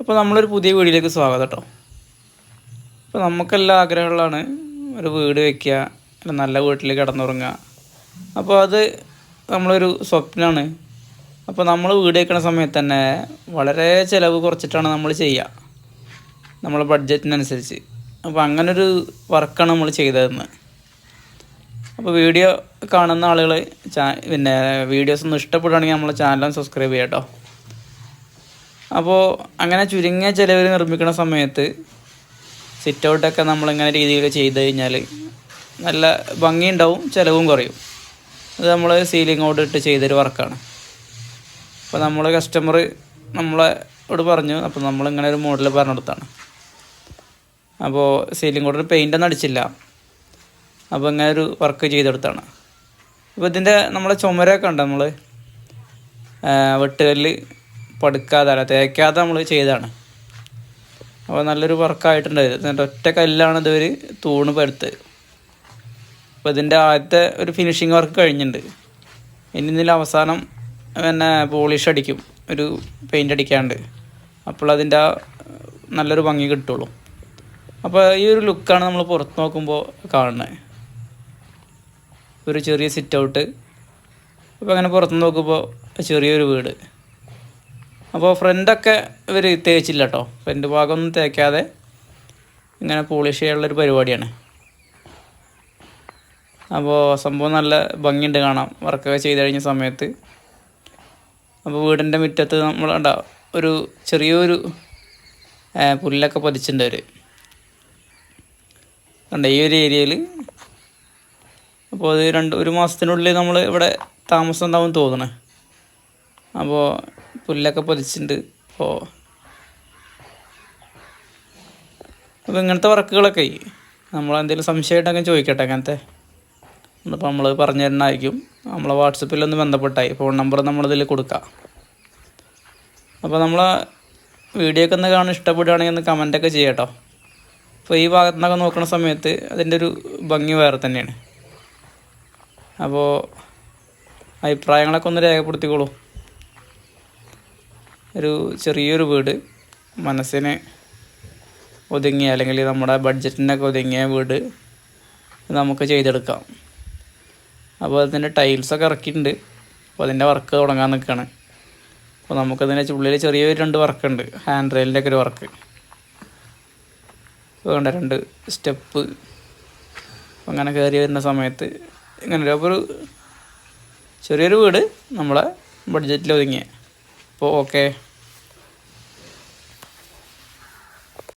അപ്പോൾ നമ്മളൊരു പുതിയ വീടിലേക്ക് സ്വാഗതം കേട്ടോ അപ്പോൾ നമുക്കെല്ലാം ആഗ്രഹങ്ങളാണ് ഒരു വീട് വയ്ക്കുക ഒരു നല്ല വീട്ടിൽ കിടന്നുറങ്ങുക. അപ്പോൾ അത് നമ്മളൊരു സ്വപ്നമാണ് അപ്പോൾ നമ്മൾ വീട് വയ്ക്കുന്ന സമയത്ത് തന്നെ വളരെ ചിലവ് കുറച്ചിട്ടാണ് നമ്മൾ ചെയ്യുക. നമ്മളെ ബഡ്ജറ്റിനനുസരിച്ച്. അപ്പോൾ അങ്ങനൊരു വർക്കാണ് നമ്മൾ ചെയ്തതെന്ന്. അപ്പോൾ വീഡിയോ കാണുന്ന ആളുകൾ ചാ പിന്നെ വീഡിയോസ് ഒന്ന് ഇഷ്ടപ്പെടുകയാണെങ്കിൽ നമ്മളെ ചാനലും സബ്സ്ക്രൈബ് ചെയ്യാം കേട്ടോ അപ്പോൾ അങ്ങനെ ചുരുങ്ങിയ ചിലവിൽ നിർമ്മിക്കുന്ന സമയത്ത് സിറ്റ് ഔട്ടൊക്കെ നമ്മളിങ്ങനെ രീതിയിൽ ചെയ്ത് കഴിഞ്ഞാൽ നല്ല ഭംഗിയുണ്ടാവും ചിലവും കുറയും. അത് നമ്മൾ സീലിംഗ് ഔട്ട് ഇട്ട് ചെയ്തൊരു വർക്കാണ്. അപ്പോൾ നമ്മൾ കസ്റ്റമർ നമ്മളോട് പറഞ്ഞു അപ്പോൾ നമ്മളിങ്ങനെ ഒരു മോഡൽ പറഞ്ഞു കൊടുത്താണ്. അപ്പോൾ സീലിംഗ് ഔട്ടിന് പെയിന്റ് ഒന്നും അടിച്ചില്ല. അപ്പോൾ ഇങ്ങനെ ഒരു വർക്ക് ചെയ്തെടുത്താണ് അപ്പോൾ ഇതിന്റെ നമ്മളെ ചുമരൊക്കെ ഉണ്ട് നമ്മൾ വെട്ടുകല്ല് പടുക്കാതെ അല്ല തേക്കാതെ നമ്മൾ ചെയ്തതാണ്. അപ്പോൾ നല്ലൊരു വർക്കായിട്ടുണ്ട്. ഇത് എന്നിട്ട് ഒറ്റ കല്ലാണ് ഇതൊരു തൂണ് പരുത്ത് അപ്പോൾ ഇതിന്റെ ആദ്യത്തെ ഒരു ഫിനിഷിങ് വർക്ക് കഴിഞ്ഞിട്ടുണ്ട്. ഇനി ഇതിൽ അവസാനം പിന്നെ പോളിഷ് അടിക്കും. ഒരു പെയിന്റ് അടിക്കാണ്ട്. അപ്പോൾ അതിന്റെ ആ നല്ലൊരു ഭംഗി കിട്ടുള്ളൂ. അപ്പോൾ ഈ ഒരു ലുക്കാണ് നമ്മൾ പുറത്ത് നോക്കുമ്പോൾ കാണുന്നത് ഒരു ചെറിയ സിറ്റ് ഔട്ട് അപ്പോൾ അങ്ങനെ പുറത്ത് നോക്കുമ്പോൾ ചെറിയൊരു വീട്. അപ്പോൾ ഫ്രണ്ടൊക്കെ ഇവർ തേച്ചില്ല കേട്ടോ ഫ്രണ്ട് ഭാഗമൊന്നും തേക്കാതെ ഇങ്ങനെ പോളിഷ് ചെയ്യാനുള്ളൊരു പരിപാടിയാണ്. അപ്പോൾ സംഭവം നല്ല ഭംഗിയുണ്ട് കാണാം. വർക്കൊക്കെ ചെയ്ത് കഴിഞ്ഞ സമയത്ത്. അപ്പോൾ വീടിന്റെ മുറ്റത്ത് നമ്മൾ ഉണ്ടാ ഒരു ചെറിയൊരു പുല്ലൊക്കെ പതിച്ചിട്ടുണ്ട് അവർ കണ്ട ഈ ഒരു ഏരിയയിൽ അപ്പോൾ അത് രണ്ട് ഒരു മാസത്തിനുള്ളിൽ നമ്മൾ ഇവിടെ താമസം ഉണ്ടാവും തോന്നണേ അപ്പോൾ പുല്ലൊക്കെ പൊതിച്ചിട്ടുണ്ട് അപ്പോൾ അപ്പോൾ ഇങ്ങനത്തെ വർക്കുകളൊക്കെ നമ്മൾ എന്തെങ്കിലും സംശയമായിട്ടൊക്കെ ചോദിക്കട്ടെ അങ്ങനത്തെ. അപ്പോൾ നമ്മൾ പറഞ്ഞു തരണമായിരിക്കും നമ്മളെ വാട്സപ്പിലൊന്ന് ബന്ധപ്പെട്ടായി ഫോൺ നമ്പർ നമ്മളിതിൽ കൊടുക്കാം. അപ്പോൾ നമ്മളെ വീഡിയോ ഒക്കെ ഒന്ന് കാണാൻ ഇഷ്ടപ്പെടുകയാണെങ്കിൽ ഒന്ന് കമന്റൊക്കെ ചെയ്യട്ടോ. അപ്പോൾ ഈ ഭാഗത്തു നിന്നൊക്കെ നോക്കുന്ന സമയത്ത് അതിന്റെ ഒരു ഭംഗി വേറെ തന്നെയാണ്. അപ്പോൾ അഭിപ്രായങ്ങളൊക്കെ ഒന്ന് രേഖപ്പെടുത്തിക്കോളൂ. ഒരു ചെറിയൊരു വീട്. മനസ്സിന് ഒതുങ്ങിയ അല്ലെങ്കിൽ നമ്മുടെ ബഡ്ജറ്റിനൊക്കെ ഒതുങ്ങിയ വീട് നമുക്ക് ചെയ്തെടുക്കാം. അപ്പോൾ അതിന്റെ ടൈൽസൊക്കെ ഇറക്കിയിട്ടുണ്ട്. അപ്പോൾ അതിന്റെ വർക്ക് തുടങ്ങാൻ നിൽക്കുകയാണ് അപ്പോൾ നമുക്കതിന്റെ ഉള്ളിൽ ചെറിയൊരു രണ്ട് വർക്കുണ്ട് ഹാൻഡ് റെയിലിന്റെ ഒക്കെ ഒരു വർക്ക് വേണ്ട രണ്ട് സ്റ്റെപ്പ് അങ്ങനെ കയറി വരുന്ന സമയത്ത് ഇങ്ങനെ ഒരു- ചെറിയൊരു വീട് നമ്മളെ ബഡ്ജറ്റിൽ ഒതുങ്ങിയ. അപ്പോൾ ഓക്കെ.